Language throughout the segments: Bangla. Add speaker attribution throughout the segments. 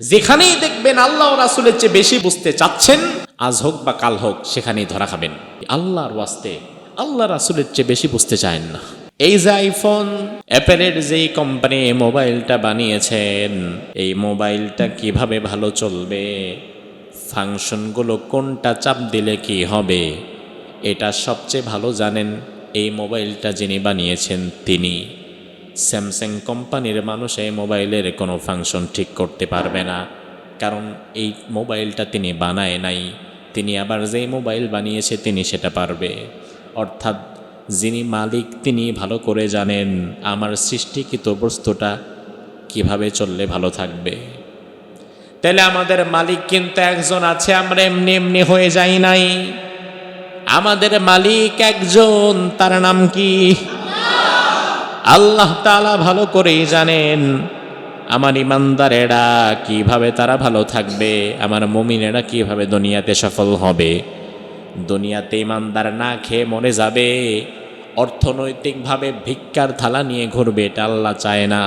Speaker 1: যেখানেই দেখবেন আল্লাহ রাসুলের চেয়ে বেশি বুঝতে চাচ্ছেন, আজ হোক বা কাল হোক, সেখানেই ধরা খাবেন। আল্লাহর ওয়াস্তে আল্লাহ রাসুলের চেয়ে বেশি বুঝতে চায়েন না। এই যে আইফোন অ্যাপেলের যেই কোম্পানি মোবাইলটা বানিয়েছেন, এই মোবাইলটা কীভাবে ভালো চলবে? ফাংশনগুলো কোনটা চাপ দিলে কি হবে? এটা সবচেয়ে ভালো জানেন এই মোবাইলটা যিনি বানিয়েছেন তিনি। স্যামসাং কোম্পানির মানুষ এই মোবাইলের কোনো ফাংশন ঠিক করতে পারবে না। কারণ এই মোবাইলটা তিনি বানায় নাই। তিনি আবার যেই মোবাইল বানিয়েছে তিনি সেটা পারবে। অর্থাৎ যিনি মালিক, তিনি ভালো করে জানেন আমার সৃষ্টিকৃত বস্তুটা কীভাবে চললে ভালো থাকবে। তাহলে আমাদের মালিক কিন্তু একজন আছে, আমরা এমনি এমনি হয়ে যাই নাই। আমাদের মালিক একজন, তার নাম কি? আল্লাহ তালা ভালো করেই জানেন, আমার ইমানদারেরা কীভাবে তারা ভালো থাকবে, আমার মমিনেরা কীভাবে দুনিয়াতে সফল হবে। দুনিয়াতে ইমানদার না খেয়ে মরে যাবে, অর্থনৈতিকভাবে ভিক্ষার থালা নিয়ে ঘুরবে এটা আল্লাহ চায় না।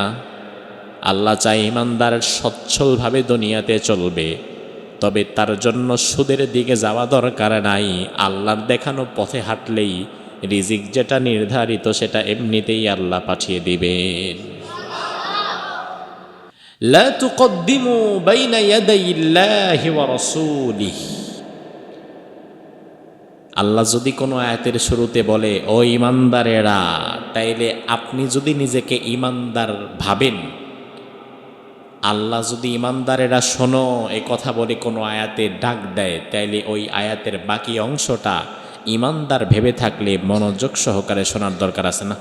Speaker 1: আল্লাহ চায় ইমানদার সচ্ছলভাবে দুনিয়াতে চলবে, তবে তার জন্য সুদের দিকে যাওয়া দরকার নাই, আল্লাহর দেখানো পথে হাঁটলেই রিজিক যেটা নির্ধারিত, সেটা এমনিতেই আল্লাহ পাঠিয়ে দিবেন। লা ওয়া আল্লাহ যদি কোনো আয়াতের শুরুতে বলে, ও ইমানদারেরা তাইলে আপনি যদি নিজেকে ইমানদার ভাবেন, আল্লাহ যদি ইমানদারেরা শোনো, এ কথা বলে কোনো আয়াতে ডাক দেয়, তাইলে ওই আয়াতের বাকি অংশটা ইমানদার ভেবে থাকলে মনোযোগ সহকারে শোনার দরকার আছে না?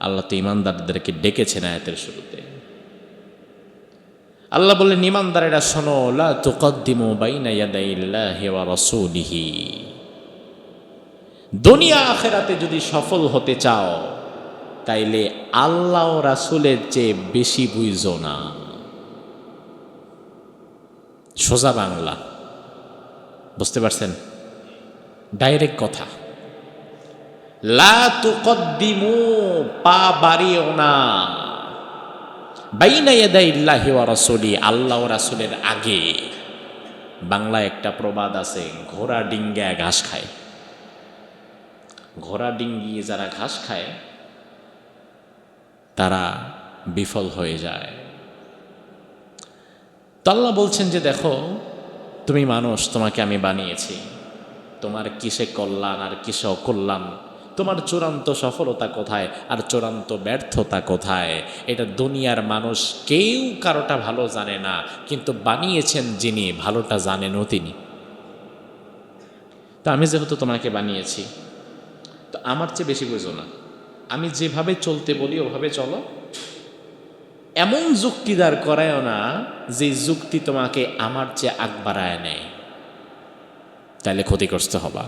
Speaker 1: আল্লাহ তো ইমানদারদেরকে ডেকেছেন আয়াতের শুরুতে। আল্লাহ বললেন, ইমানদারেরা শোনো, লা তুকদ্দিমু বাইনা ইয়াদাইল্লাহি ওয়া রাসূলিহি। দুনিয়া আখেরাতে যদি সফল হতে চাও, তাইলে আল্লাহ রাসুলের চেয়ে বেশি বুঝো না। সোজা বাংলা। বুঝতে পারছেন? ডাইরেক্ট কথা। লা তুকদ্দিমু, পা বাড়িও না। বাইনা ইয়াদাইল্লাহি ওয়া রাসূলি, আল্লাহ ও রাসূলের আগে। বাংলা একটা প্রবাদ আছে, ঘোড়া ডিঙ্গা ঘাস খায়। ঘোড়া ডিঙ্গিয়ে যারা ঘাস খায়, তারা বিফল হয়ে যায়। তো আল্লাহ বলছেন যে দেখো তুমি মানুষ, তোমাকে আমি বানিয়েছি। তোমার কিসে কল্যাণ আর কিসে অকল্যাণ? তোমার চূড়ান্ত সফলতা কোথায় আর চূড়ান্ত ব্যর্থতা কোথায়? এটা দুনিয়ার মানুষ কেউ কারোটা ভালো জানে না, কিন্তু বানিয়েছেন যিনি, ভালোটা জানেনও তিনি। তো আমি যেহেতু তোমাকে বানিয়েছি, তো আমার চেয়ে বেশি বুঝো না। আমি যেভাবে চলতে বলি, ওভাবে চলো। এমন যুক্তিদার করায়ও না যে যুক্তি তোমাকে আমার চেয়ে আগ বাড়ায় নেয়। তাহলে ক্ষতিগ্রস্ত হবা।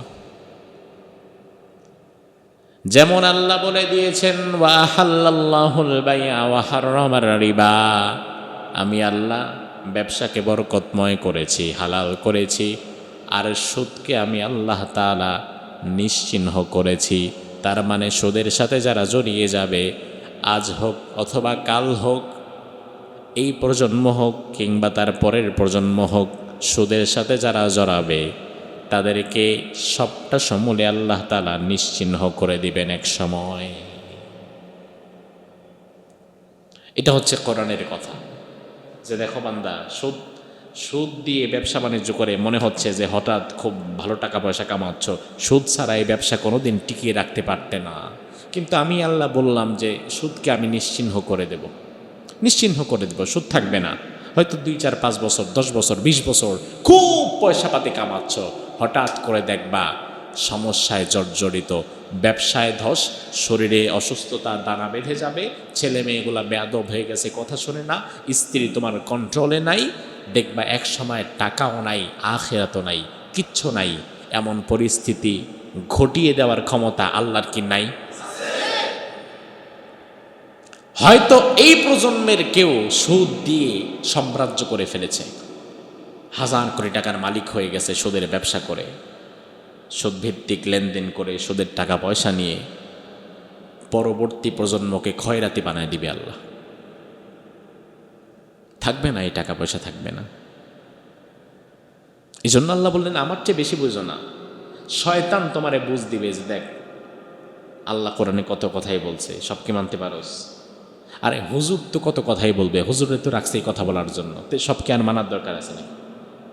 Speaker 1: যেমন আল্লাহ বলে দিয়েছেন আমি আল্লাহ ব্যবসাকে বরকতময় করেছি, হালাল করেছি, আর সুদকে আমি আল্লাহ তাআলা নিশ্চিহ্ন করেছি। তার মানে সুদের সাথে যারা জড়িয়ে যাবে, আজ হোক অথবা কাল হোক এই প্রজন্ম হোক কিংবা তার পরের প্রজন্ম হোক, সুদের সাথে যারা জড়াবে, তাদেরকে সবটা সমূলে আল্লাহ তালা নিশ্চিহ্ন করে দিবেন এক সময়। এটা হচ্ছে কোরআনের কথা। যে দেখো বান্দা, সুদ সুদ দিয়ে ব্যবসা বাণিজ্য করে মনে হচ্ছে যে হঠাৎ খুব ভালো টাকা পয়সা কামাচ্ছ। সুদ ছাড়া এই ব্যবসা কোনোদিন টিকিয়ে রাখতে পারতে না। কিন্তু আমি আল্লাহ বললাম যে সুদকে আমি নিশ্চিহ্ন করে দেব। নিশ্চিহ্ন করে দেব, সুদ থাকবে না। হয়তো দুই, চার, পাঁচ বছর, দশ বছর, বিশ বছর খুব পয়সা পাতি কামাচ্ছ। হঠাৎ করে দেখবা সমস্যায় জর্জরিত, ব্যবসায় ধস, শরীরে অসুস্থতা, দানা বেঁধে যাবে, ছেলে মেয়েগুলা বেয়াদব হয়ে গেছে, কথা শুনে না, স্ত্রী তোমার কন্ট্রোলে নাই, দেখবা এক সময় টাকাও নাই, আখেরাতও নাই, কিচ্ছু নাই। এমন পরিস্থিতি ঘটিয়ে দেওয়ার ক্ষমতা আল্লাহর কি নাই? হয়তো এই প্রজন্মের কেউ সুদ দিয়ে সাম্রাজ্য করে ফেলেছে। হাজার কোটি টাকার মালিক হয়ে গেছে সুদের ব্যবসা করে। সুদভিত্তিক লেনদেন করে সুদের টাকা পয়সা নিয়ে পরবর্তী প্রজন্মকে ক্ষয়রাতি বানায় দিবে আল্লাহ। থাকবে না, এই টাকা পয়সা থাকবে না। এই জন্য আল্লাহ বললেন, আমার চেয়ে বেশি বুঝো না। শয়তান তোমারে বুঝ দিবে যে দেখ, আল্লাহ কোরআনে কত কথাই বলছে, সব কি মানতে পারোস? আরে হুজুর তো কত কথাই বলবে, হুজুরে তো রাখছে এই কথা বলার জন্য। তো সব কি আর মানার দরকার আছে না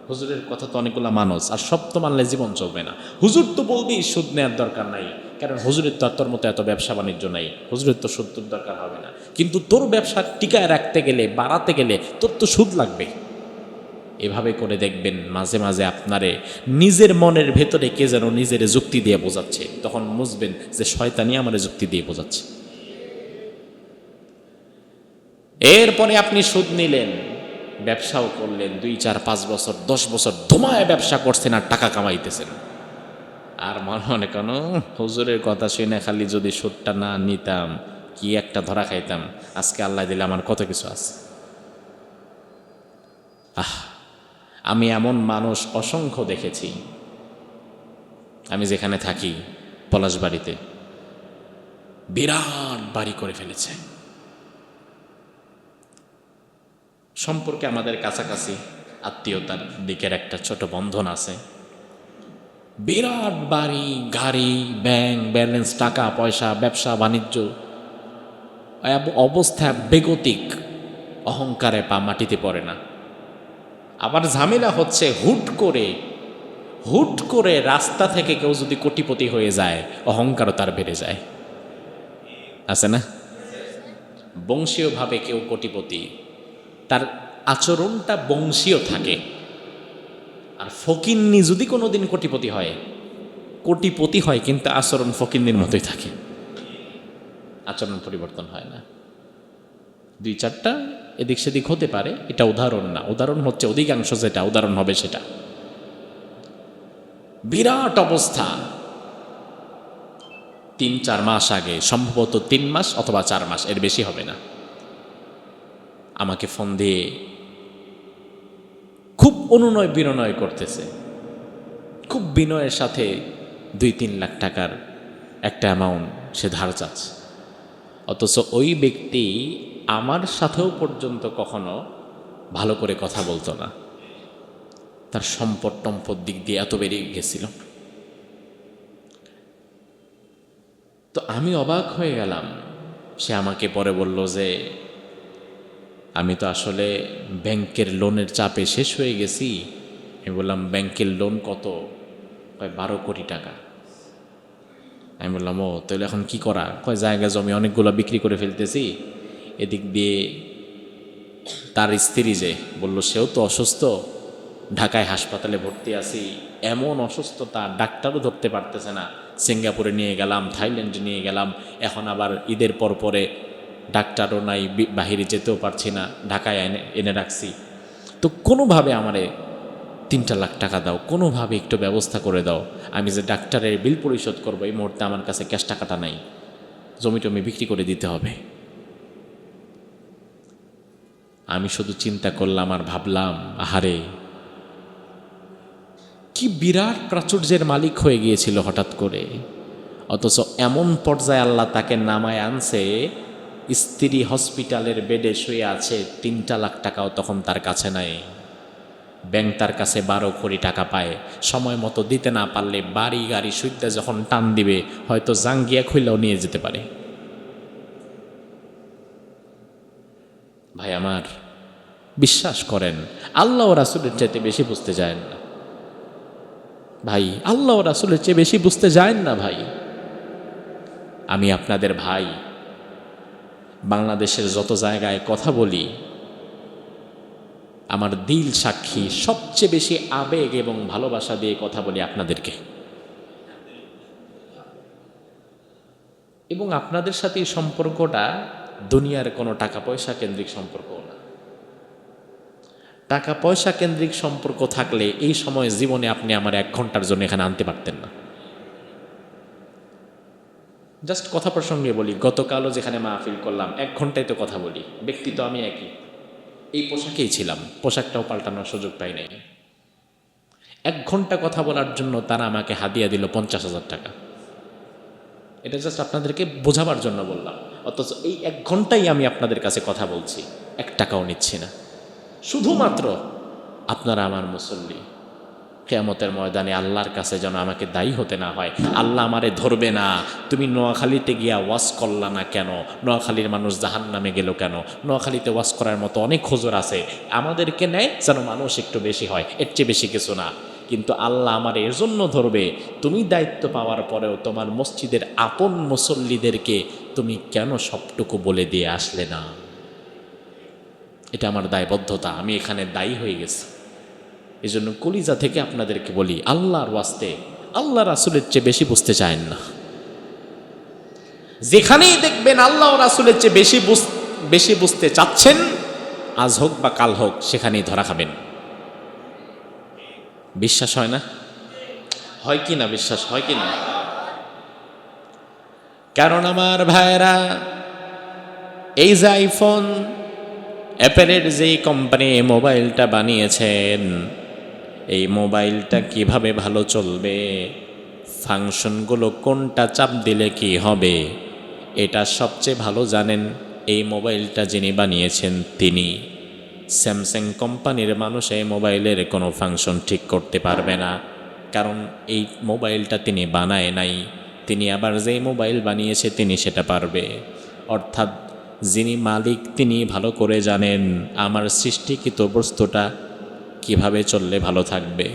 Speaker 1: হুজুরের কথা তো অনেকগুলো মানুষ, আর সব তো মানলে জীবন চলবে না। হুজুর তো বলবেই সুদ নেওয়ার দরকার নাই, কারণ হুজুরের তো আর তোর মতো এত ব্যবসা বাণিজ্য নাই, হুজুরের তো সুদ তোর দরকার হবে না। কিন্তু তোর ব্যবসা টিকায় রাখতে গেলে, বাড়াতে গেলে তোর তো সুদ লাগবে। এভাবে করে দেখবেন মাঝে মাঝে আপনারে নিজের মনের ভেতরে কে যেন নিজের যুক্তি দিয়ে বোঝাচ্ছে, তখন বুঝবেন যে শয়তানি আমার যুক্তি দিয়ে বোঝাচ্ছে। এরপরে আপনি সুদ নিলেন, ব্যবসাও করলেন, দুই, চার, পাঁচ বছর, দশ বছর ধুমায় ব্যবসা করছেন আর টাকা কামাইতেছেন। আর মনে মনে কেন? হুজুরের কথা শুনে খালি যদি সুদটা না নিতাম, কি একটা ধরা খাইতাম? আজকে আল্লাহ দিলে আমার কত কিছু আছে। আহ, আমি এমন মানুষ অসংখ্য দেখেছি। আমি যেখানে থাকি, পলাশবাড়িতে, বিরাট বাড়ি করে ফেলেছে। সম্পর্কে আমাদের কাছাকাছি আত্মীয়তার দিকের একটা ছোট বন্ধন আছে। বিরাট বাড়ি, গাড়ি, ব্যাংক, ব্যালেন্স, টাকা, পয়সা, ব্যবসা, বাণিজ্য অবস্থা বেগতিক, অহংকারে পা মাটিতে পড়ে না। আবার ঝামেলা হচ্ছে হুট করে হুট করে রাস্তা থেকে কেউ যদি কোটিপতি হয়ে যায় অহংকারও তার বেড়ে যায়। আছে না? বংশীয়ভাবে কেউ কোটিপতি তার আচরণটা বংশীয় থাকে। আর ফকিন্নি যদি কোনো দিন কোটিপতি হয় কোটিপতি হয় কিন্তু আচরণ ফকিন্নির মতোই থাকে। আচরণ পরিবর্তন হয় না। দুই চারটা এদিক সেদিক হতে পারে, এটা উদাহরণ না। উদাহরণ হচ্ছে অধিকাংশ যেটা, উদাহরণ হবে সেটা। বিরাট অবস্থা। তিন, চার মাস আগে, সম্ভবত তিন মাস অথবা চার মাস, এর বেশি হবে না। আমাকে ফোন দিয়ে খুব অনুনয় বিনয় করতেছে। খুব বিনয়ের সাথে দুই তিন লাখ টাকার একটা অ্যামাউন্ট সে ধার চাচ্ছে। অথচ ওই ব্যক্তি আমার সাথেও পর্যন্ত কখনো ভালো করে কথা বলতো না। তার সম্পদ টম্পদ দিক দিয়ে এত বেড়ে গেছিল। তো আমি অবাক হয়ে গেলাম। সে আমাকে পরে বলল যে আমি তো আসলে ব্যাংকের লোনের চাপে শেষ হয়ে গেছি। আমি বললাম, ব্যাংকের লোন কত? কয়, বারো কোটি টাকা। আমি বললাম, ও, তাহলে এখন কি করা? কয়, জায়গা জমি অনেকগুলো বিক্রি করে ফেলতেছি। এদিক দিয়ে তার স্ত্রী যে, বলল, সেও তো অসুস্থ। ঢাকায় হাসপাতালে ভর্তি আছি। এমন অসুস্থতা ডাক্তারও ধরতে পারতেছে না। সিঙ্গাপুরে নিয়ে গেলাম, থাইল্যান্ডে নিয়ে গেলাম। এখন আবার ঈদের পর পরে ডাক্তারও নাই বাহিরে যেতেও পারছি না, ঢাকায় এনে এনে রাখছি। তো কোনোভাবে আমারে তিনটা লাখ টাকা দাও, কোনোভাবে একটু ব্যবস্থা করে দাও। আমি যে ডাক্তারের বিল পরিশোধ করব, এই মুহূর্তে আমার কাছে ক্যাশ টাকাটা নাই। জমি টমি বিক্রি করে দিতে হবে। আমি শুধু চিন্তা করলাম আর ভাবলাম, আহারে, কি বিরাট প্রাচুর্যের মালিক হয়ে গিয়েছিল হঠাৎ করে। অথচ এমন পর্যায়ে আল্লাহ তাকে নামায় আনছে স্ত্রী হসপিটালের বেডে শুয়ে আছে, তিনটা লাখ টাকাও তখন তার কাছে নাই। ব্যাংক তার কাছে বারো কোটি টাকা পায়। সময় মতো দিতে না পারলে বাড়ি গাড়ি সুইতে যখন টান দিবে, হয়তো জাঙ্গিয়া খুইলেও নিয়ে যেতে পারে। ভাই আমার, বিশ্বাস করেন, আল্লাহ রাসুলের চাইতে বেশি বুঝতে যায় না। ভাই, আল্লাহ রাসুলের চেয়ে বেশি বুঝতে যায় না ভাই। আমি আপনাদের ভাই বাংলাদেশের যত জায়গায় কথা বলি, আমার দিল সাক্ষী সবচেয়ে বেশি আবেগ এবং ভালোবাসা দিয়ে কথা বলি আপনাদেরকে। এবং আপনাদের সাথে এই সম্পর্কটা দুনিয়ার কোনো টাকা পয়সা কেন্দ্রিক সম্পর্ক না। টাকা পয়সা কেন্দ্রিক সম্পর্ক থাকলে এই সময় জীবনে আপনি আমার এক ঘণ্টার জন্য এখানে আনতে পারতেন না। জাস্ট কথা প্রসঙ্গে বলি, গতকালও যেখানে মাহফিল করলাম, এক ঘন্টায় তো কথা বলি। ব্যক্তি তো আমি একই। এই পোশাকেই ছিলাম, পোশাকটাও পাল্টানোর সুযোগ পাই নাই। এক ঘণ্টা কথা বলার জন্য তারা আমাকে হাদিয়া দিল পঞ্চাশ হাজার টাকা। এটা জাস্ট আপনাদেরকে বোঝাবার জন্য বললাম। অথচ এই এক ঘন্টাই আমি আপনাদের কাছে কথা বলছি, এক টাকাও নিচ্ছি না। শুধুমাত্র আপনারা আমার মুসল্লি। কেয়ামতের ময়দানে আল্লাহর কাছে যেন আমাকে দায়ী হতে না হয়। আল্লাহ আমারে ধরবে না। তুমি নোয়াখালীতে গিয়া ওয়াশ করলা না কেন? নোয়াখালীর মানুষ জাহান নামে গেল কেন? নোয়াখালীতে ওয়াশ করার মতো অনেক খোঁজর আছে। আমাদেরকে নেয় যেন মানুষ একটু বেশি হয়। এর চেয়ে বেশি কিছু না। কিন্তু আল্লাহ আমার এর জন্য ধরবে। তুমি দায়িত্ব পাওয়ার পরেও তোমার মসজিদের আপন মুসল্লিদেরকে তুমি কেন সবটুকু বলে দিয়ে আসলে না? এটা আমার দায়বদ্ধতা। আমি এখানে দায়ী হয়ে গেছি। এই জন্য কলিজা থেকে আপনাদেরকে বলি, আল্লাহর ওয়াস্তে আল্লাহ রাসুলের চেয়ে বেশি বুঝতে চায়েন না। যেখানেই দেখবেন আল্লাহ রাসুলের চেয়ে বেশি বেশি বুঝতে চাচ্ছেন, আজ হোক বা কাল হোক, সেখানেই ধরা খাবেন। বিশ্বাস হয় না? হয় কি না বিশ্বাস? হয় কি না? কারণ আমার ভাইয়েরা, এই যে আইফোন অ্যাপেলের যেই কোম্পানি মোবাইলটা বানিয়েছেন এই মোবাইলটা কীভাবে ভালো চলবে? ফাংশনগুলো কোনটা চাপ দিলে কি হবে? এটা সবচেয়ে ভালো জানেন এই মোবাইলটা যিনি বানিয়েছেন তিনি। স্যামসাং কোম্পানির মানুষ এই মোবাইলের কোনো ফাংশন ঠিক করতে পারবে না। কারণ এই মোবাইলটা তিনি বানায় নাই। তিনি আবার যেই মোবাইল বানিয়েছে তিনি সেটা পারবে। অর্থাৎ যিনি মালিক তিনি ভালো করে জানেন। আমার সৃষ্টিকৃত বস্তুটা কীভাবে চললে ভালো থাকবে?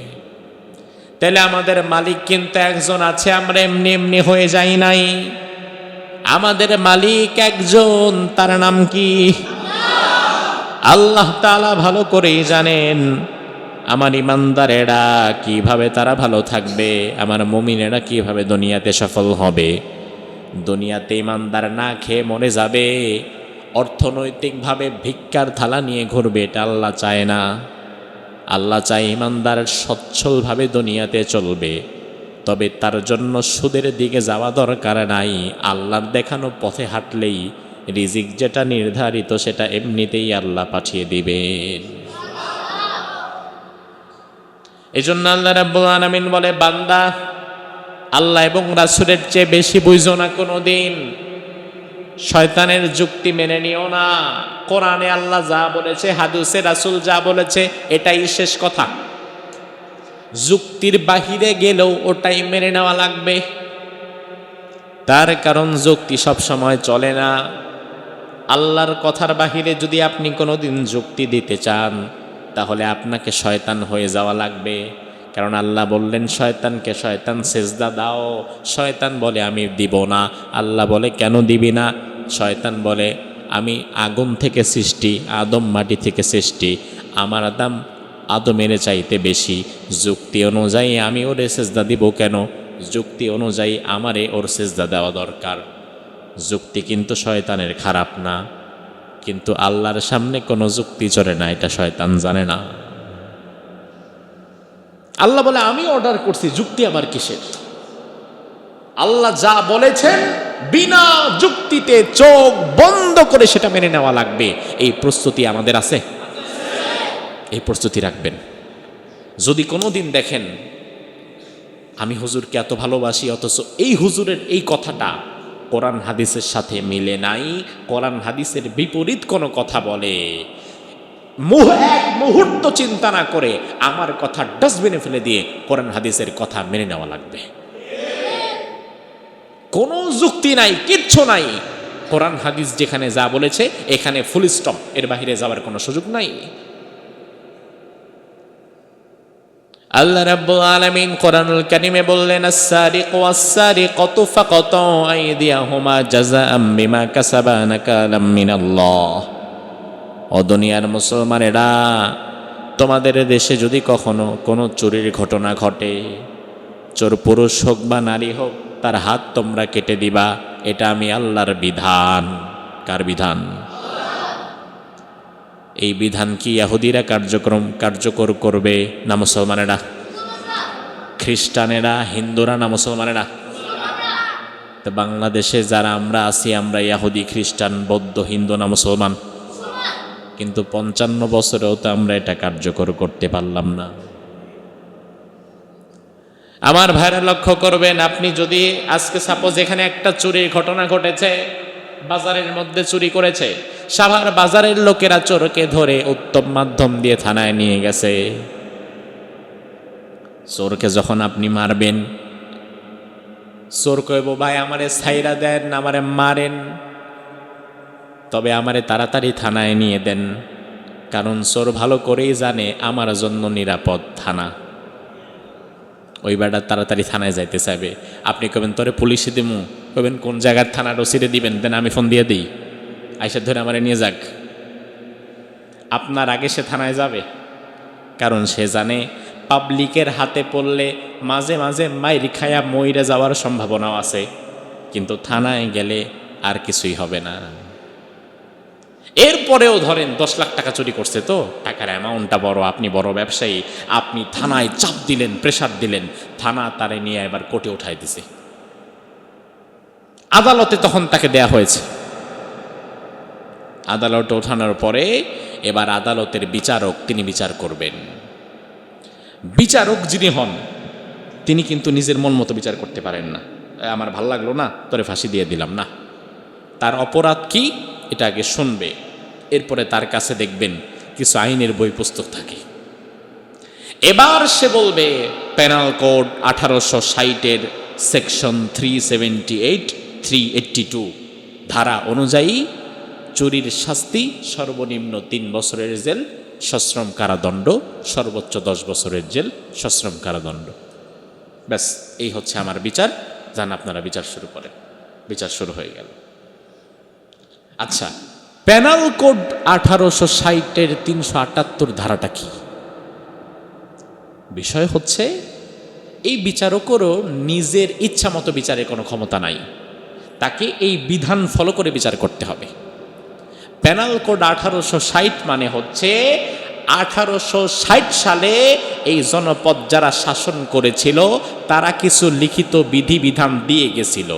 Speaker 1: তাহলে আমাদের মালিক কিন্তু একজন আছে, আমরা এমনি এমনি হয়ে যাই নাই। আমাদের মালিক একজন, তার নাম কি? আল্লাহ তাআলা ভালো করেই জানেন, আমার ইমানদারেরা কীভাবে তারা ভালো থাকবে, আমার মমিনেরা কীভাবে দুনিয়াতে সফল হবে। দুনিয়াতে ইমানদার না খেয়ে মরে যাবে, অর্থনৈতিকভাবে ভিক্ষার থালা নিয়ে ঘুরবে, এটা আল্লাহ চায় না। আল্লাহ চায় ইমানদার সচ্ছলভাবে দুনিয়াতে চলবে। তবে তার জন্য সুদের দিকে যাওয়া দরকার নাই। আল্লাহর দেখানো পথে হাঁটলেই রিজিক যেটা নির্ধারিত সেটা এমনিতেই আল্লাহ পাঠিয়ে দিবেন। এই জন্য আল্লাহ রাব্বুল বলে, বান্দা, আল্লাহ এবং রাসূলের চেয়ে বেশি বুঝো না কোনো দিন শয়তানের যুক্তি মেনে নিও না। কোরআনে আল্লাহ যা বলেছে, হাদুসে রাসুল যা বলেছে, এটাই শেষ কথা। যুক্তির বাহিরে গেলেও ওটাই মেনে নেওয়া লাগবে। তার কারণ যুক্তি সব সময় চলে না। আল্লাহর কথার বাহিরে যদি আপনি কোনোদিন যুক্তি দিতে চান, তাহলে আপনাকে শয়তান হয়ে যাওয়া লাগবে। কারণ আল্লাহ বললেন, শয়তানকে শয়তান সেজদা দাও। শয়তান বলে, আমি দিব না। আল্লাহ বলে, কেন দিবি না? শয়তান বলে, আমি আগুন থেকে সৃষ্টি, আদম মাটি থেকে সৃষ্টি। আমার দাম আদমের চাইতে বেশি। যুক্তি অনুযায়ী আমি ওরে সেজদা দিব কেন? যুক্তি অনুযায়ী আমারে ওর সেজদা দেওয়া দরকার। যুক্তি কিন্তু শয়তানের খারাপ না। কিন্তু আল্লাহর সামনে কোনো যুক্তি চলে না, এটা শয়তান জানে না। আল্লাহ বলে, আমি অর্ডার করছি, যুক্তি আবার কিসের? আল্লাহ যা বলেছেন বিনা যুক্তিতে চোখ বন্ধ করে সেটা মেনে নেওয়া লাগবে। এই প্রস্তুতি আমাদের আছে? এই প্রস্তুতি রাখবেন। যদি কোনো দিন দেখেন, আমি হুজুরকে এত ভালোবাসি, অথচ এই হুজুরের এই কথাটা কোরআন হাদিসের সাথে মিলে নাই, কোরআন হাদিসের বিপরীত কোনো কথা বলে। এক মুহূর্ত চিন্তা না করে আমার কথা ডাস্টবিনে ফেলে দিয়ে কোরআন হাদিসের কথা মেনে নেওয়া লাগবে। কোনো যুক্তি নাই, কিচ্ছু নাই। কোরআন হাদিস যেখানে যা বলেছে, এখানে ফুল স্টপ এর বাহিরে যাওয়ার কোনো সুযোগ নাই। আল্লাহ রাব্বুল আলামিন কোরআনুল কারীমে বললেন, আস-সারিকু ওয়াস-সারিকাতু ফাকাতু আইদিয়াহুমা জাযাআম বিমা কাসাবা নাকালাম মিনাল্লাহ। ও দুনিয়ার মুসলমানেরা, তোমাদের দেশে যদি কখনো কোনো চুরির ঘটনা ঘটে, চোর পুরুষ হোক বা নারী হোক তার হাত তোমরা কেটে দিবা, এটা আমি আল্লাহর বিধান। কার বিধান? এই বিধান কি ইয়াহুদিরা কার্যক্রম কার্যকর করবে না মুসলমানেরা? খ্রিস্টানেরা, হিন্দুরা না মুসলমানেরা? তো বাংলাদেশে যারা আমরা আছি, আমরা ইয়াহুদি, খ্রিস্টান, বৌদ্ধ, হিন্দু না মুসলমান। কিন্তু পঞ্চান্ন বছরেও তো আমরা এটা কার্যকর করতে পারলাম না। আমার ভাইরা লক্ষ্য করবেন, আপনি যদি আজকে সাপোজ এখানে একটা চুরির ঘটনা ঘটেছে, বাজারের মধ্যে চুরি করেছে, সাভার বাজারের লোকেরা চোরকে ধরে উত্তম মাধ্যম দিয়ে থানায় নিয়ে গেছে। চোরকে যখন আপনি মারবেন, চোর কইব, ভাই, আমারে ছাইরা দেন, আমারে মারেন। তবে আমারে তাড়াতাড়ি থানায় নিয়ে দেন, কারণ চোর ভালো করেই জানে আমার জন্য নিরাপদ থানা। ওই বেড়া তাড়াতাড়ি থানায় যাইতে চাইবে। আপনি কবেন তোরে পুলিশে দিমু। কবেন কোন জায়গার থানার ওসিরে দিবেন? দেন আমি ফোন দিয়ে দিই। আইসা ধরে আমারে নিয়ে যাক। আপনার আগে সে থানায় যাবে, কারণ সে জানে পাবলিকের হাতে পড়লে মাঝে মাঝে মাইর খায়া মইরে যাওয়ার সম্ভাবনাও আছে। কিন্তু থানায় গেলে আর কিছুই হবে না। এরপরেও ধরেন দশ লাখ টাকা চুরি করছে তো, টাকার অ্যামাউন্টটা বড়, আপনি বড় ব্যবসায়ী, আপনি থানায় চাপ দিলেন প্রেসার দিলেন, থানা তারে নিয়ে এবার কোর্টে উঠাই দিছে। আদালতে তখন তাকে দেয়া হয়েছে। আদালতে ওঠানোর পরে এবার আদালতের বিচারক তিনি বিচার করবেন। বিচারক যিনি হন, তিনি কিন্তু নিজের মন মতো বিচার করতে পারেন না। আমার ভালো লাগল না, তোরে ফাঁসি দিয়ে দিলাম, না। তার অপরাধ কি? এটা আগে শুনবে। এরপরে তার কাছে দেখবেন কিছু আইনের বই পুস্তক থাকে। এবার সে বলবে পেনাল কোড আঠারোশো ষাটের section three seventy eight three eighty two ধারা অনুযায়ী চুরির শাস্তি সর্বনিম্ন তিন বছরের জেল, সশ্রম কারাদণ্ড, সর্বোচ্চ দশ বছরের জেল, সশ্রম কারাদণ্ড। ব্যাস, এই হচ্ছে আমার বিচার। যান আপনারা বিচার শুরু করেন। বিচার শুরু হয়ে গেল। আচ্ছা প্যানাল কোড আঠারোশো ষাটের তিনশো আটাত্তর ধারাটা কি? বিষয় হচ্ছে, এই বিচারকেরও নিজের ইচ্ছা মতো বিচারের কোনো ক্ষমতা নাই। তাকে এই বিধান ফলো করে বিচার করতে হবে। প্যানাল কোড আঠারোশো ষাট মানে হচ্ছে, আঠারোশো ষাট সালে এই জনপদ যারা শাসন করেছিল, তারা কিছু লিখিত বিধিবিধান দিয়ে গেছিল।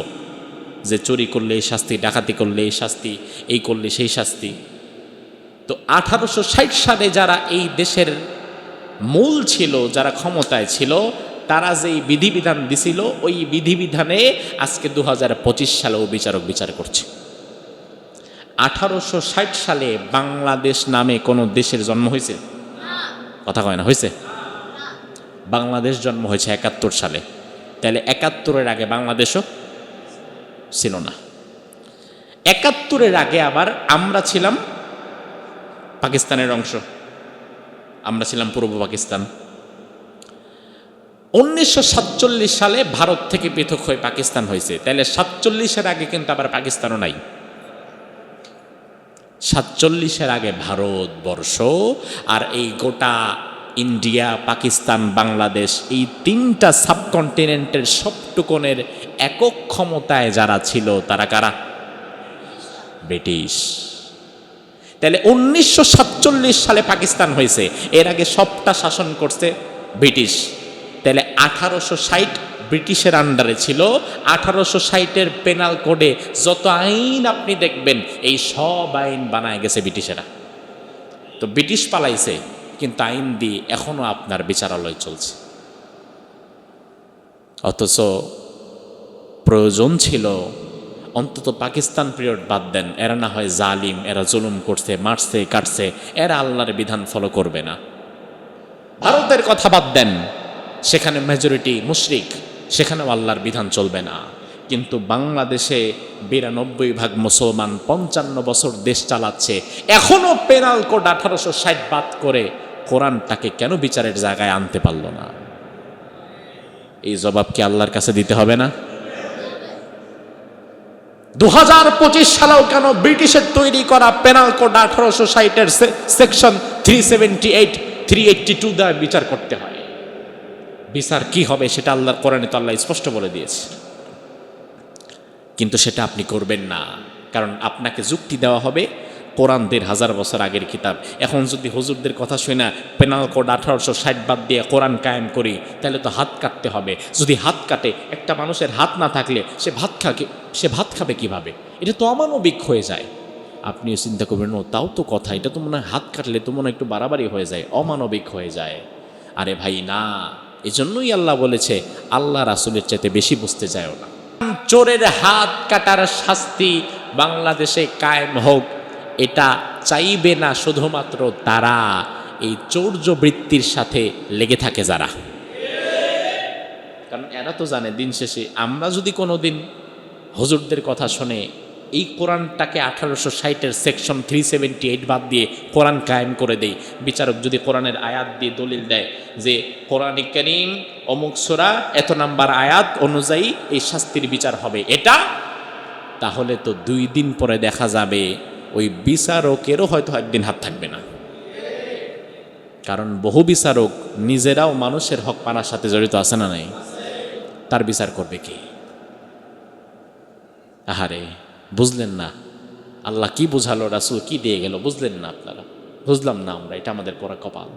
Speaker 1: যে চুরি করলে এই শাস্তি, ডাকাতি করলে এই শাস্তি, এই করলে সেই শাস্তি। তো আঠারোশো ষাট সালে যারা এই দেশের মূল ছিল, যারা ক্ষমতায় ছিল, তারা যেই বিধিবিধান দিছিল, ওই বিধিবিধানে আজকে দু হাজার পঁচিশ সালেও বিচারক বিচার করছে। আঠারোশো ষাট সালে বাংলাদেশ নামে কোনো দেশের জন্ম হয়েছে? কথা কয় না, হয়েছে? বাংলাদেশ জন্ম হয়েছে একাত্তর সালে। তাহলে একাত্তরের আগে বাংলাদেশও? ছিল না। একাত্তরের আগে আবার আমরা ছিলাম পাকিস্তানের অংশ। আমরা ছিলাম পূর্ব পাকিস্তান। উনিশশো সাতচল্লিশ সালে ভারত থেকে পৃথক হয়ে পাকিস্তান হয়েছে। তাহলে সাতচল্লিশের আগে কিন্তু আবার পাকিস্তানও নাই। সাতচল্লিশের আগে ভারতবর্ষ আর এই গোটা ইন্ডিয়া, পাকিস্তান, বাংলাদেশ, এই তিনটা সাবকন্টিনেন্টের সবটুকনের একক ক্ষমতায় যারা ছিল, তারা কারা? ব্রিটিশ। তাহলে উনিশশো সাতচল্লিশ সালে পাকিস্তান হয়েছে, এর আগে সবটা শাসন করছে ব্রিটিশ। তাহলে আঠারোশো ষাট ব্রিটিশের আন্ডারে ছিল, আঠারোশো ষাটের পেনাল কোডে যত আইন আপনি দেখবেন, এই সব আইন বানায় গেছে ব্রিটিশেরা। তো ব্রিটিশ পালাইছে। কিন্তু আইন দিয়ে এখনও আপনার বিচারালয় চলছে। অথচ প্রয়োজন ছিল, অন্তত পাকিস্তান পিরিয়ড বাদ দেন, এরা না হয় জালিম, এরা জুলুম করছে, মারছে, কাটছে, এরা আল্লাহর বিধান ফলো করবে না। ভারতের কথা বাদ দেন, সেখানে মেজরিটি মুশরিক, সেখানেও আল্লাহর বিধান চলবে না। কিন্তু বাংলাদেশে বিরানব্বই ভাগ মুসলমান পঞ্চান্ন বছর দেশ চালাচ্ছে, এখনও পেনাল কোড আঠারোশো ষাট বাদ করে কোরআনটাকে কেন বিচারের জায়গায় আনতে পারল না? এই জবাব কি আল্লাহর কাছে দিতে হবে না? দু হাজার পঁচিশ সালেও কেন ব্রিটিশের তৈরি করা পেনাল কোড আঠারোশো ষাটের section three seventy eight, three eighty two দ্বারা বিচার করতে হয়। বিচার কি হবে সেটা আল্লাহর কোরআনে তো আল্লাহ স্পষ্ট বলে দিয়েছে কিন্তু সেটা আপনি করবেন না, কারণ আপনাকে যুক্তি দেওয়া হবে কোরআন দেড় হাজার বছর আগের কিতাব। এখন যদি হুজুরদের কথা শুনে পেনাল কোড আঠারোশো ষাট বাদ দিয়ে কোরআন কায়েম করি, তাহলে তো হাত কাটতে হবে। যদি হাত কাটে, একটা মানুষের হাত না থাকলে সে ভাত খাকে সে ভাত খাবে কীভাবে? এটা তো অমানবিক হয়ে যায়। আপনিও চিন্তা করবেন, ও, তাও তো কথা। এটা তো মনে হয় হাত কাটলে তো মনে একটু বাড়াবাড়ি হয়ে যায়, অমানবিক হয়ে যায়। আরে ভাই, না। এজন্যই আল্লাহ বলেছে, আল্লাহ রাসুলের চাইতে বেশি বুঝতে চায় না। চোরের হাত কাটার শাস্তি বাংলাদেশে কায়েম হোক। এটা চাইবে না শুধুমাত্র তারা, এই চৌর্য বৃত্তির সাথে লেগে থাকে যারা। কারণ এরা তো জানে দিন শেষে, আমরা যদি কোনো দিন হজুরদের কথা শুনে এই কোরআনটাকে আঠারোশো ষাটের সেকশন থ্রি সেভেন্টি এইট বাদ দিয়ে কোরআন কায়েম করে দেই, বিচারক যদি কোরআনের আয়াত দিয়ে দলিল দেয় যে কোরআন করিম অমুক সোরা, এত নাম্বার আয়াত অনুযায়ী এই শাস্তির বিচার হবে। এটা? তাহলে তো দুই দিন পরে দেখা যাবে ওই বিচারকেরও হয়তো একদিন হাত থাকবে না। কারণ বহু বিচারক নিজেরাও মানুষের হক পানার সাথে জড়িত আছে না নাই? তার বিচার করবে কি? আহারে, বুঝলেন না? আল্লাহ কি বুঝালো, রাসুল কি দিয়ে গেল, বুঝলেন না আপনারা? বুঝলাম না আমরা, এটা আমাদের পরা কপাল।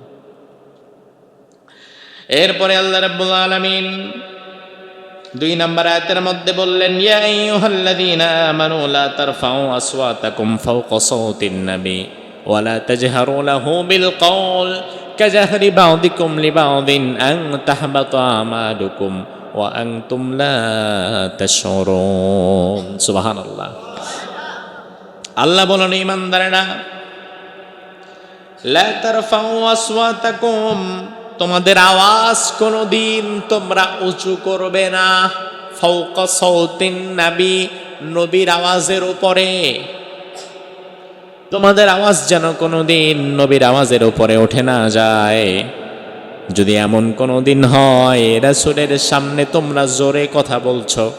Speaker 1: এরপরে আল্লাহ রাব্বুল আলামিন দুই নম্বর আয়াতের মধ্যে বললেন, ইয়া আইয়ুহাল্লাযীনা আমানু, লা তারফাউ আসওয়াতাকুম ফাওকা সাওতিন নবী, ওয়া লা তাজহারু লাহু বিল কওল কাজাহরি বা'দিকুম লিবা'দিন আন তাহবাতা আমালুকুম ওয়া আনতুম লা তাশউরুন। সুবহানাল্লাহ। আল্লাহ বলেন, ইমানদারেরা, লা তারফাউ আসওয়াতাকুম তোমাদের আওয়াজ কোনোদিন তোমরা উঁচু করবে না। ফৌকা সৌতিন নাবি, নবীর আওয়াজের উপরে। তোমাদের আওয়াজ যেন কোনোদিন নবীর আওয়াজের উপরে ওঠে না যায়। যদি এমন কোনো দিন হয়, রাসুলের সামনে তোমরা জোরে কথা বলছো।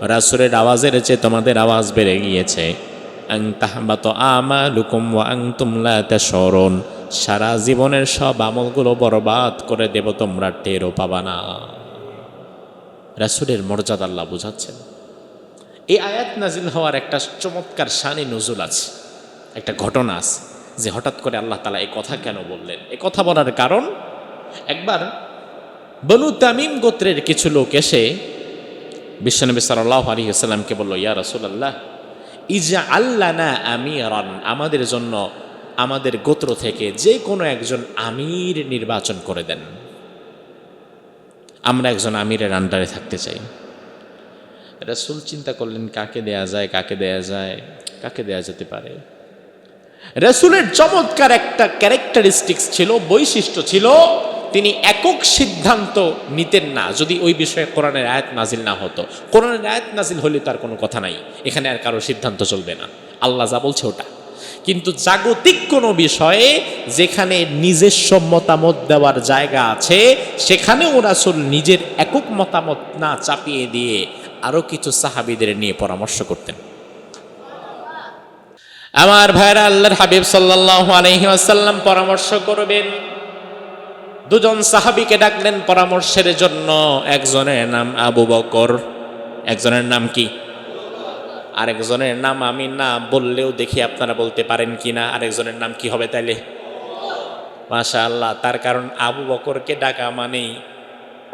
Speaker 1: রাসুলের আওয়াজের চেয়ে তোমাদের আওয়াজ বেড়ে গিয়েছে। আং তাহবাত আমা লুকুম আং তুমলা সারা জীবনের সব আমলগুলো বরবাদ করে দেব, তোমরা টেরও পাবা না। রাসুলের মর্যাদা আল্লাহ বুঝাচ্ছেন। এই আয়াত নাজিল হওয়ার একটা চমৎকার শানি নজুল আছে। একটা ঘটনা আছে, যে হঠাৎ করে আল্লাহ তালা এই কথা কেন বললেন? এ কথা বলার কারণ, একবার বনু তামিম গোত্রের কিছু লোক এসে বিশ্বনবী সাল্লাহ আলী আসসালামকে বলল, ইয়া রসুল্লাহ ইজা আল্লানা আমিরান আমাদের জন্য আমাদের গোত্র থেকে যে কোনো একজন আমির নির্বাচন করে দেন। আমরা একজন আমিরের আন্ডারে থাকতে চাই। রাসুল চিন্তা করলেন, কাকে দেয়া যায়, কাকে দেয়া যায়, কাকে দেয়া যেতে পারে? রাসুলের চমৎকার একটা ক্যারেক্টারিস্টিক্স ছিল, বৈশিষ্ট্য ছিল তিনি একক সিদ্ধান্ত নিতেন না, যদি ওই বিষয়ে কোরআনের আয়াত নাজিল না হতো। কোরআনের আয়াত নাজিল হলে তার কোনো কথা নাই, এখানে আর কারও সিদ্ধান্ত চলবে না। আল্লাহ যা বলছে ওটা। কিন্তু জাগতিক কোনো বিষয়ে যেখানে নিজস্ব মতামত দেওয়ার জায়গা আছে, সেখানেও রাসুল নিজের একক মতামত না চাপিয়ে দিয়ে আরও কিছু সাহাবিদের নিয়ে পরামর্শ করতেন। আমার ভাইরা, আল্লাহর হাবিব সাল্লাহ আলহি আসাল্লাম পরামর্শ করবেন দুজন সাহাবিকে ডাকলেন পরামর্শের জন্য। একজনের নাম আবু বকর, একজনের নাম কি? আরেকজনের নাম আমি না বললেও দেখি আপনারা বলতে পারেন কি না আরেকজনের নাম কি হবে তাইলে? মাশা আল্লাহ তার কারণ আবু বকরকে ডাকা মানেই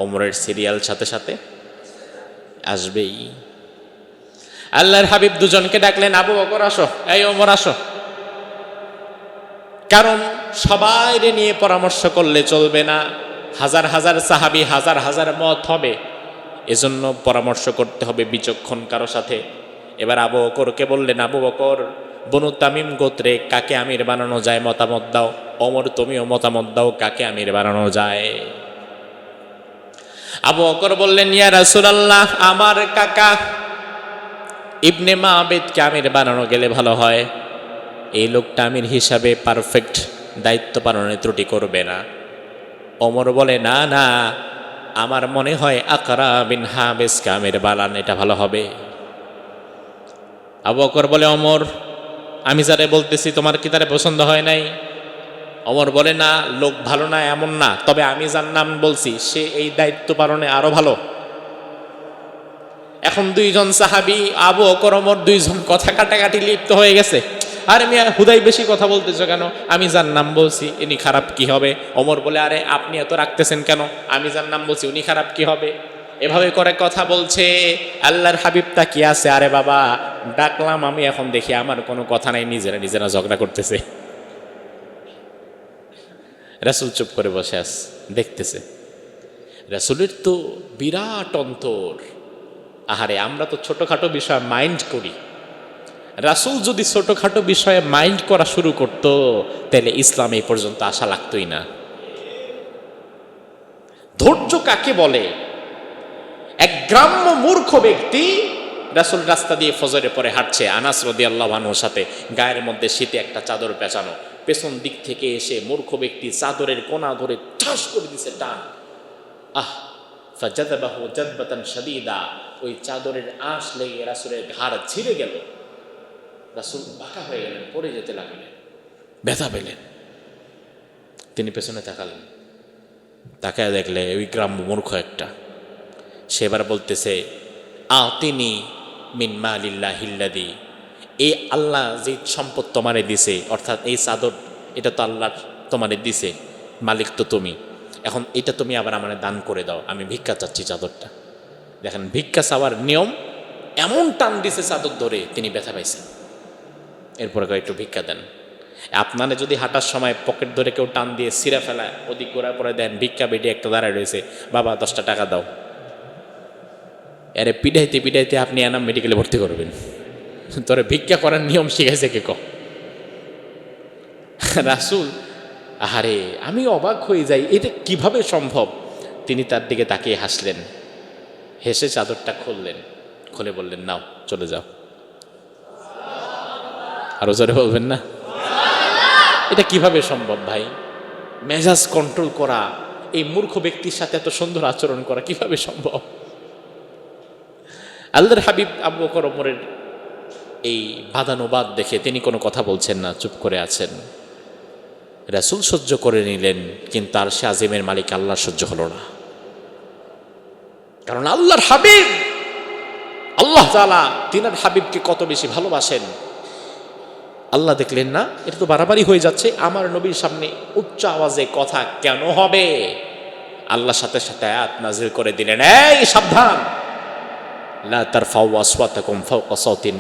Speaker 1: ওমরের সিরিয়াল সাথে সাথে আসবেই। আল্লাহর হাবিব দুজনকে ডাকলেন, আবু বকর, আসো। এই ওমর, আসো। কারণ সবাই নিয়ে পরামর্শ করলে চলবে না। হাজার হাজার সাহাবি, হাজার হাজার মত হবে। এজন্য পরামর্শ করতে হবে বিচক্ষণ কারও সাথে। এবার আবু বকরকে বললেন, আবু বকর, বনু তামিম গোত্রে কাকে আমির বানানো যায় মতামত দাও? অমর তুমিও মতামত দাও কাকে আমির বানানো যায়? আবু বকর বললেন, ইয়া রাসূলুল্লাহ, আমার কাকা ইবনে মা আবেদকে আমির বানানো গেলে ভালো হয়। এই লোকটা আমির হিসাবে পারফেক্ট দায়িত্ব পালনে ত্রুটি করবে না। অমর বলে, না না, আমার মনে হয় আকরা বিন হাবেসকে আমির বালান, এটা ভালো হবে। আবু বকর বলে অমর আমি যারে বলতেছি তোমার কি তারে পছন্দ হয় নাই? অমর বলে, না, লোক ভালো না, এমন না, তবে আমি যার নাম বলছি, সে এই দায়িত্ব পালনে আরও ভালো। এখন দুইজন সাহাবি, আবু অকর অমর দুইজন কথা কাটাকাটি লিপ্ত হয়ে গেছে। আরে মিয়া, হুদাই বেশি কথা বলতেছো কেন? আমি যার নাম বলছি, ইনি খারাপ কি হবে? অমর বলে, আরে আপনি এত রাখতেছেন কেন? আমি যার নাম বলছি, উনি খারাপ কি হবে? এভাবে করে কথা বলছে, আল্লাহর হাবিবটা কি আছে? আরে বাবা, ডাকলাম আমি, এখন দেখি আমার কোনো কথা নাই, নিজেরা নিজেরা ঝগড়া করতেছে। রাসুল চুপ করে বসে আস, দেখতেছে। রাসুলের তো বিরাট অন্তর। আহারে, আমরা তো ছোটোখাটো বিষয় মাইন্ড করি। রাসূল যদি ছোটখাটো বিষয়ে মাইন্ড করা শুরু করত, তাহলে ইসলাম এই পর্যন্ত আসা লাগতোই না। ধৈর্য কাকে বলে? এক গ্রাম্য মূর্খ ব্যক্তি রাসূল রাস্তা দিয়ে ফজরে পরে হাঁটছে। আনাস রদি আল্লাহ সাথে গায়ের মধ্যে শীতে একটা চাদর পেঁচানো। পেছন দিক থেকে এসে মূর্খ ব্যক্তি চাদরের কোনা ধরে ঠাস করে দিছে টান। আহ, ফাজাদাবাহু জাদবাতান শাদীদা। ওই চাদরের আঁশ লেগে রাসুলের ঘাড় ছিঁড়ে গেল। রাসূল বাঁকা হয়ে গেলেন পড়ে যেতে লাগলেন ব্যথা পেলেন তিনি পেছনে তাকালেন তাকায় দেখলে ওই গ্রাম্য মূর্খ একটা সে এবার বলতেছে আ তিনি মিন মালিল্লাহ হিল্লাদি এই আল্লাহ যে সম্পদ তোমারে দিছে অর্থাৎ এই চাদর এটা তো আল্লাহ তোমারে দিছে মালিক তো তুমি এখন এটা তুমি আবার আমার দান করে দাও আমি ভিক্ষা চাচ্ছি চাদরটা দেখেন ভিক্ষা চাওয়ার নিয়ম এমন টান দিছে চাদর ধরে তিনি ব্যথা পাইছেন এরপরে একটু ভিক্ষা দেন। আপনারা যদি হাঁটার সময় পকেট ধরে কেউ টান দিয়ে সিরা ফেলায়, ওদিক ঘোরা পরে দেন, ভিক্ষা বেডি একটা দাঁড়ায় রয়েছে। বাবা, দশটা টাকা দাও। আরে পিডাইতে পিডাইতে আপনি এনাম মেডিকেলে ভর্তি করবেন। তোরে ভিক্ষা করার নিয়ম শিখাইছে কে ক? রাসুল, আহারে, আমি অবাক হয়ে যাই, এটা কীভাবে সম্ভব? তিনি তার দিকে তাকিয়ে হাসলেন। হেসে চাদরটা খুললেন। খুলে বললেন, নাও, চলে যাও। আরও জোরে বলবেন না? এটা কীভাবে সম্ভব ভাই? মেজাজ কন্ট্রোল করা, এই মূর্খ ব্যক্তির সাথে এত সুন্দর আচরণ করা কীভাবে সম্ভব? আল্লাহর হাবিব আবু করমরের এই বাদানুবাদ দেখে তিনি কোনো কথা বলছেন না, চুপ করে আছেন। রাসূল সহ্য করে নিলেন, কিন্তু আর সে আজিমের মালিক আল্লাহ সহ্য হলো না। কারণ আল্লাহর হাবিব, আল্লাহ তাআলা তিনার হাবিবকে কত বেশি ভালোবাসেন। আল্লাহ দেখলেন না, এটা তো বাড়াবাড়ি হয়ে যাচ্ছে, আমার নবীর সামনে উচ্চ আওয়াজে কথা কেন হবে? আল্লাহ সাথে সাথে আয়াত নাজির করে দিলেন, এই, সাবধান! লা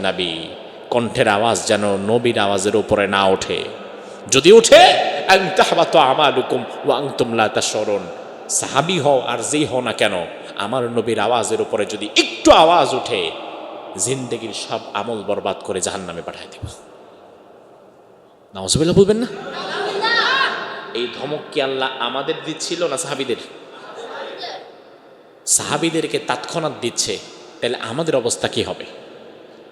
Speaker 1: নবী, কণ্ঠের আওয়াজ যেন নবীর আওয়াজের উপরে না ওঠে। যদি ওঠে, আন তাহবাতু আমালুকুম ওয়া আনতুম লা তাশউরুন। সাহাবী হও আর যেই হও না কেন, আমার নবীর আওয়াজের উপরে যদি একটু আওয়াজ ওঠে, জিন্দেগির সব আমল বরবাদ করে জাহান্নামে পাঠায় দেব। নাউজুবিল্লাহ বলবেন না? এই ধমক কি আল্লাহ আমাদের দিচ্ছিল না সাহাবিদের? সাহাবিদেরকে তাৎক্ষণাৎ দিচ্ছে, তাহলে আমাদের অবস্থা কি হবে?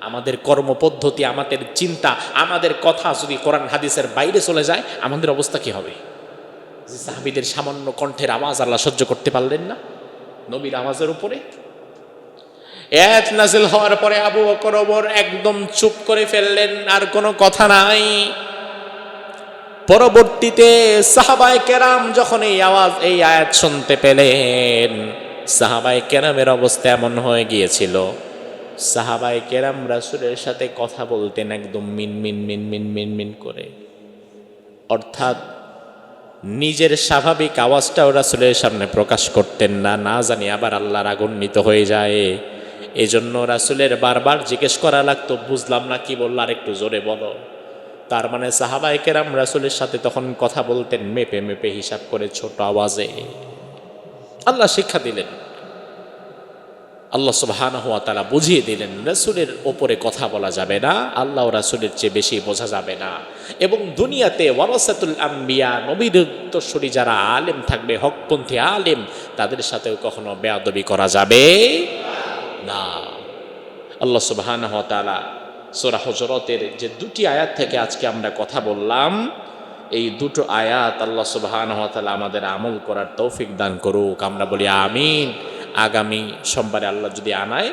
Speaker 1: আমাদের কর্মপদ্ধতি, আমাদের চিন্তা, আমাদের কথা যদি কোরআন হাদিসের বাইরে চলে যায়, আমাদের অবস্থা কি হবে? যে সাহাবীদের সামান্য কণ্ঠের আওয়াজ আল্লাহ সহ্য করতে পারলেন না, নবীর আওয়াজের উপরে। এক নাজিল হওয়ার পরে আবু বকর ওমর একদম চুপ করে ফেললেন, আর কোনো কথা নাই। পরবর্তীতে সাহাবায় কেরাম যখন এই আওয়াজ, এই আয়াত শুনতে পেলেন সাহাবাই কেরামের অবস্থা এমন হয়ে গিয়েছিল। সাহাবাই কেরাম রাসুলের সাথে কথা বলতেন একদম মিন মিন মিন মিন মিন মিন করে। অর্থাৎ নিজের স্বাভাবিক আওয়াজটাও রাসুলের সামনে প্রকাশ করতেন না না জানি আবার আল্লাহর আগুন্বিত হয়ে যায়। এজন্য রাসুলের বারবার জিজ্ঞেস করা লাগতো, বুঝলাম না কি বলল আর একটু জোরে বলো। তার মানে সাহাবাই কেরাম রাসুলের সাথে তখন কথা বলতেন, মেপে মেপে হিসাব করে ছোট আওয়াজে। আল্লাহ শিক্ষা দিলেন। আল্লাহ সুবহান হওয়া তারা বুঝিয়ে দিলেন, রাসুলের ওপরে কথা বলা যাবে না, আল্লাহ রাসুলের চেয়ে বেশি বোঝা যাবে না। এবং দুনিয়াতে ওয়ারাসাতুল আম্বিয়া, নবীর উত্তরসূরি যারা আলেম থাকবে, হকপন্থী আলেম, তাদের সাথেও কখনো বেয়াদবি করা যাবে না। আল্লাহ সুবহান হওয়া তালা সোরা হজরতের যে দুটি আয়াত থেকে আজকে আমরা কথা বললাম, এই দুটো আয়াত আল্লাহ সুবহান তাআলা আমাদের আমল করার তৌফিক দান করুক। আমরা বলি আমিন। আগামী সোমবারে আল্লাহ যদি আনায়,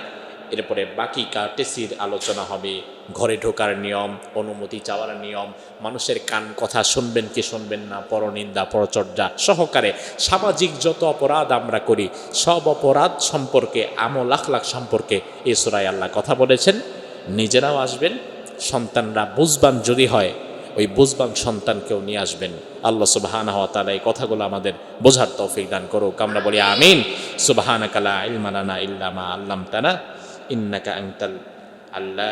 Speaker 1: এরপরে বাকি কার্টেসির আলোচনা হবে, ঘরে ঢোকার নিয়ম, অনুমতি চাওয়ার নিয়ম, মানুষের কান কথা শুনবেন কি শুনবেন না, পরনিন্দা, পরচর্যা সহকারে সামাজিক যত অপরাধ আমরা করি, সব অপরাধ সম্পর্কে আমল আখলাখ সম্পর্কে এ সুরায় আল্লাহ কথা বলেছেন। নিজেরাও আসবেন, সন্তানরা বুঝবান যদি হয়, ওই বুঝবান সন্তানকেও নিয়ে আসবেন। আল্লাহ সুবাহান হওয়া তালা এই কথাগুলো আমাদের বোঝার তৌফিক দান করুক। আমরা বলি আমিন। সুবাহান কালা ইলমানানা ইল্লামা আল্লাম তানা ইন্নাকা আংতাল আল্লাহ